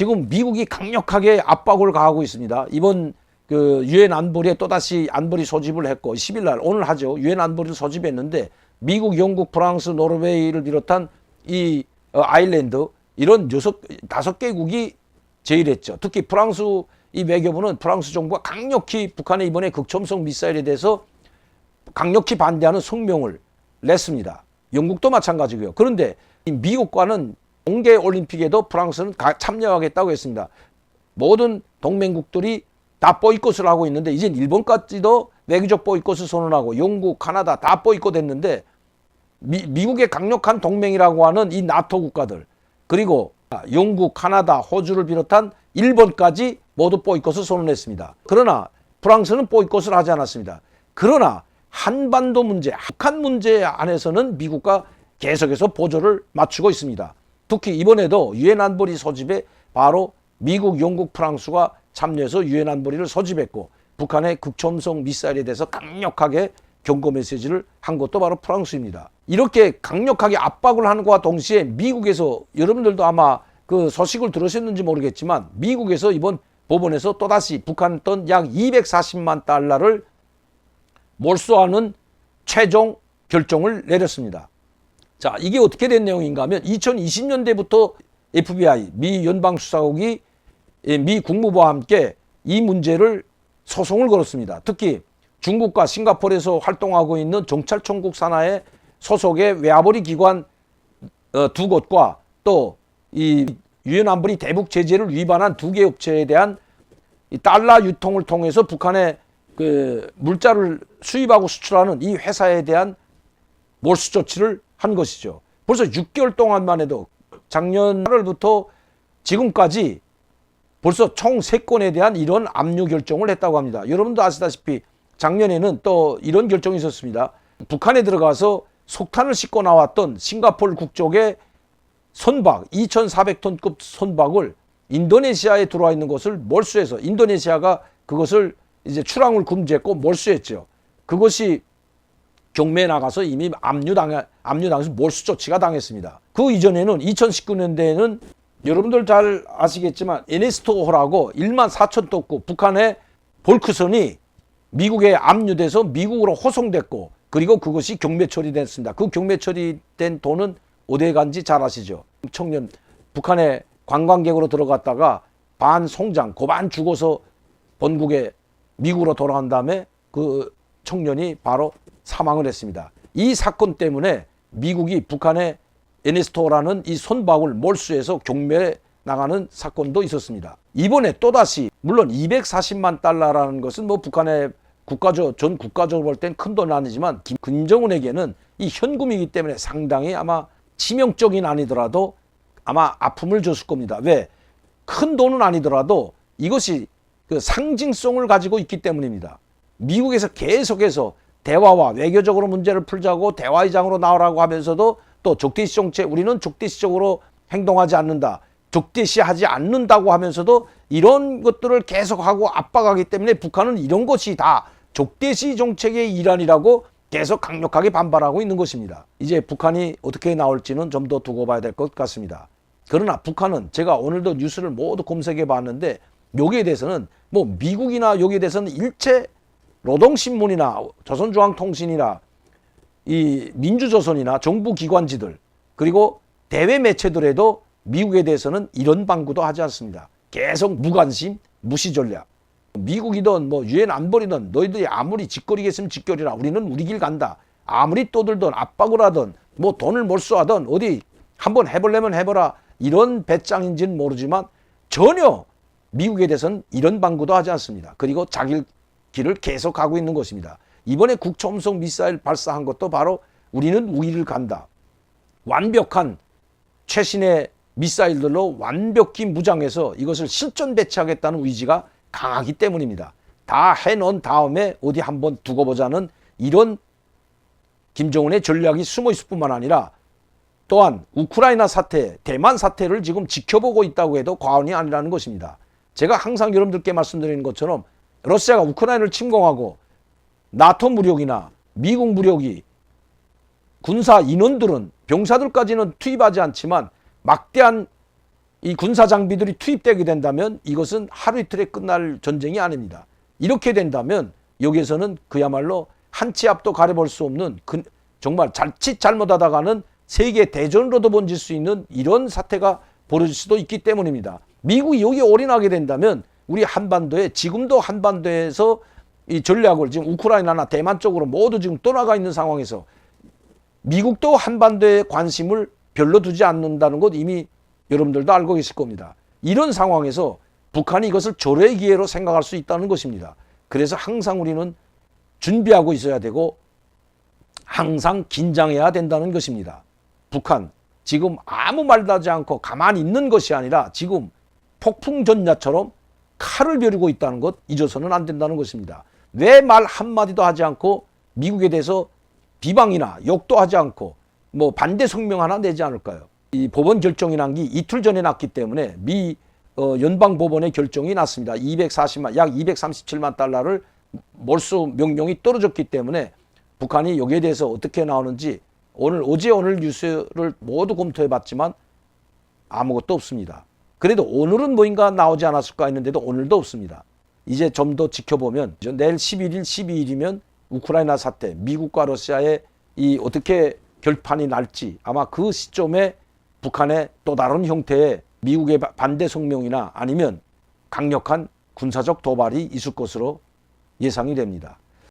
지금 미국이 강력하게 압박을 가하고 있습니다. 이번 그 유엔 안보리에 또다시 안보리 소집을 했고 10일 날 오늘 하죠. 유엔 안보리를 소집했는데 미국, 영국, 프랑스, 노르웨이를 비롯한 이 어, 아일랜드 이런 여섯 다섯 개국이 제일했죠. 특히 프랑스 이 외교부는 프랑스 정부가 강력히 북한의 이번에 극초음속 미사일에 대해서 강력히 반대하는 성명을 냈습니다. 영국도 마찬가지고요. 그런데 이 미국과는 동계 올림픽에도 프랑스는 가- 참여하겠다고 했습니다. 모든 동맹국들이 다 보이콧을 하고 있는데 이제 일본까지도 외교적 보이콧을 선언하고 영국, 카나다 다 보이콧했는데 미, 미국의 강력한 동맹이라고 하는 이 나토 국가들 그리고 영국, 카나다, 호주를 비롯한 일본까지 모두 보이콧을 선언했습니다. 그러나 프랑스는 보이콧을 하지 않았습니다. 그러나 한반도 문제, 북한 문제 안에서는 미국과 계속해서 보조를 맞추고 있습니다. 특히 이번에도 유엔 안보리 소집에 바로 미국, 영국, 프랑스가 참여해서 유엔 안보리를 소집했고 북한의 극초음속 미사일에 대해서 강력하게 경고 메시지를 한 것도 바로 프랑스입니다. 이렇게 강력하게 압박을 하는 것과 동시에 미국에서 여러분들도 아마 그 소식을 들으셨는지 모르겠지만 미국에서 이번 법원에서 또다시 북한 돈 약 240만 달러를 몰수하는 최종 결정을 내렸습니다. 자, 이게 어떻게 된 내용인가 하면 2020년대부터 FBI, 미 연방수사국이 예, 미 국무부와 함께 이 문제를 소송을 걸었습니다. 특히 중국과 싱가포르에서 활동하고 있는 정찰총국 산하의 소속의 외화벌이 기관 어, 두 곳과 또 이 유엔 안보리 대북 제재를 위반한 두 개 업체에 대한 이 달러 유통을 통해서 북한에 그 물자를 수입하고 수출하는 이 회사에 대한 몰수 조치를 한 것이죠. 벌써 6개월 동안만 해도 작년 8월부터 지금까지 벌써 총 3건에 대한 이런 압류 결정을 했다고 합니다. 여러분도 아시다시피 작년에는 또 이런 결정이 있었습니다. 북한에 들어가서 석탄을 싣고 나왔던 싱가포르 국적의 선박 2,400톤급 선박을 인도네시아에 들어와 있는 것을 몰수해서 인도네시아가 그것을 이제 출항을 금지했고 몰수했죠. 그것이 경매에 나가서 이미 압류당 압류당해서 몰수 조치가 당했습니다. 그 이전에는 2019년대에는 여러분들 잘 아시겠지만 에네스토호라고 1만 4천 톤급 북한의 볼크선이 미국에 압류돼서 미국으로 호송됐고 그리고 그것이 경매 처리됐습니다. 그 경매 처리된 돈은 어디에 간지 잘 아시죠? 청년 북한에 관광객으로 들어갔다가 반 송장 고반 죽어서 본국에 미국으로 돌아간 다음에 그 청년이 바로 사망을 했습니다. 이 사건 때문에 미국이 북한의 에네스토라는 이 손박을 몰수해서 경매에 나가는 사건도 있었습니다. 이번에 또다시 물론 240만 달러라는 것은 뭐 북한의 국가적 전 국가적으로 볼 땐 큰 돈은 아니지만 김, 김정은에게는 이 현금이기 때문에 상당히 아마 치명적인 아니더라도 아마 아픔을 줬을 겁니다. 왜? 큰 돈은 아니더라도 이것이 그 상징성을 가지고 있기 때문입니다. 미국에서 계속해서 대화와 외교적으로 문제를 풀자고 대화의장으로 나오라고 하면서도 또 적대시 정책 우리는 적대시적으로 행동하지 않는다. 적대시하지 않는다고 하면서도 이런 것들을 계속하고 압박하기 때문에 북한은 이런 것이 다 적대시 정책의 일환이라고 계속 강력하게 반발하고 있는 것입니다. 이제 북한이 어떻게 나올지는 좀 더 두고 봐야 될 것 같습니다. 그러나 북한은 제가 오늘도 뉴스를 모두 검색해 봤는데 여기에 대해서는 뭐 미국이나 여기에 대해서는 일체 노동신문이나 조선중앙통신이나 이 민주조선이나 정부 기관지들 그리고 대외 매체들에도 미국에 대해서는 이런 방구도 하지 않습니다. 계속 무관심, 무시 전략. 미국이든 뭐 유엔 안보리든 너희들이 아무리 짓거리겠으면 짓거리라. 우리는 우리 길 간다. 아무리 떠들든 압박을 하든 뭐 돈을 몰수하든 어디 한번 해보려면 해보라. 이런 배짱인지는 모르지만 전혀 미국에 대해서는 이런 방구도 하지 않습니다. 그리고 자기 길을 계속 가고 있는 것입니다. 이번에 국초음속 미사일 발사한 것도 바로 우리는 우위를 간다. 완벽한 최신의 미사일들로 완벽히 무장해서 이것을 실전 배치하겠다는 의지가 강하기 때문입니다. 다 해놓은 다음에 어디 한번 두고 보자는 이런 김정은의 전략이 숨어 있을 뿐만 아니라 또한 우크라이나 사태, 대만 사태를 지금 지켜보고 있다고 해도 과언이 아니라는 것입니다. 제가 항상 여러분들께 말씀드리는 것처럼 러시아가 우크라이나를 침공하고 나토 무력이나 미국 무력이 군사 인원들은 병사들까지는 투입하지 않지만 막대한 이 군사 장비들이 투입되게 된다면 이것은 하루 이틀에 끝날 전쟁이 아닙니다. 이렇게 된다면 여기에서는 그야말로 한 치 앞도 가려볼 수 없는 그 정말 자칫 잘못하다가는 세계 대전으로도 번질 수 있는 이런 사태가 벌어질 수도 있기 때문입니다. 미국이 여기에 올인하게 된다면 우리 한반도에 지금도 한반도에서 이 전략을 지금 우크라이나나 대만 쪽으로 모두 지금 떠나가 있는 상황에서 미국도 한반도에 관심을 별로 두지 않는다는 것 이미 여러분들도 알고 계실 겁니다. 이런 상황에서 북한이 이것을 조례의 기회로 생각할 수 있다는 것입니다. 그래서 항상 우리는 준비하고 있어야 되고 항상 긴장해야 된다는 것입니다. 북한 지금 아무 말도 하지 않고 가만히 있는 것이 아니라 지금 폭풍 전야처럼 칼을 벼르고 있다는 것 잊어서는 안 된다는 것입니다. 왜 말 한마디도 하지 않고 미국에 대해서 비방이나 욕도 하지 않고 뭐 반대 성명 하나 내지 않을까요? 이 법원 결정이 난 게 이틀 전에 났기 때문에 미 어, 연방 법원의 결정이 났습니다. 240만 약 237만 달러를 몰수 명령이 떨어졌기 때문에 북한이 여기에 대해서 어떻게 나오는지 오늘 어제 오늘 뉴스를 모두 검토해 봤지만 아무것도 없습니다. 그래도 오늘은 뭐인가 나오지 않았을까 했는데도 오늘도 없습니다. 이제 좀 더 지켜보면 내일 11일, 12일이면 우크라이나 사태, 미국과 러시아의 이 어떻게 결판이 날지 아마 그 시점에 북한의 또 다른 형태의 미국의 바- 반대 성명이나 아니면 강력한 군사적 도발이 있을 것으로 예상이 됩니다.